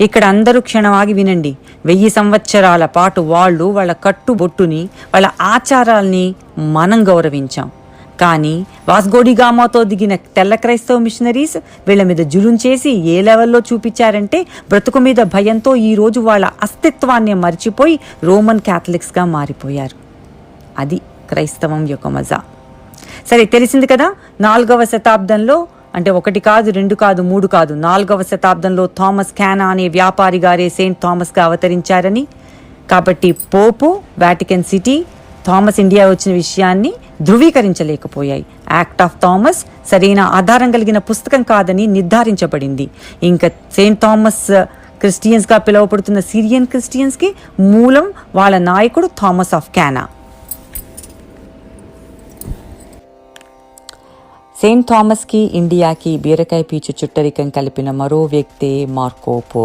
ఇక్కడ అందరూ క్షణమాగి వినండి. వెయ్యి సంవత్సరాల పాటు వాళ్ళు వాళ్ళ కట్టుబొట్టుని వాళ్ళ ఆచారాల్ని మనం గౌరవించాం. కానీ వాస్గోడిగామాతో దిగిన తెల్ల క్రైస్తవ మిషనరీస్ వీళ్ళ మీద జులుం చేసి ఏ లెవెల్లో చూపించారంటే బ్రతుకు మీద భయంతో ఈ రోజు వాళ్ళ అస్తిత్వాన్ని మర్చిపోయి రోమన్ క్యాథలిక్స్గా మారిపోయారు. అది క్రైస్తవం యొక్క మజా. సరే తెలిసింది కదా నాలుగవ శతాబ్దంలో అంటే ఒకటి కాదు రెండు కాదు మూడు కాదు నాలుగవ శతాబ్దంలో థామస్ క్యానా అనే వ్యాపారి గారే సెయింట్ థామస్గా అవతరించారని. కాబట్టి pope Vatican City Thomas India వచ్చిన విషయాన్ని ధృవీకరించలేకపోయాయి. యాక్ట్ ఆఫ్ థామస్ సరైన ఆధారం కలిగిన పుస్తకం కాదని నిర్ధారించబడింది. ఇంకా సెయింట్ థామస్ క్రిస్టియన్స్గా పిలువబడుతున్న సిరియన్ క్రిస్టియన్స్కి మూలం వాళ్ళ నాయకుడు థామస్ ఆఫ్ క్యానా సెయింట్ థామస్కి ఇండియాకి బీరకాయ పీచు చుట్టరికం కలిపిన మరో వ్యక్తే మార్కో పోల్.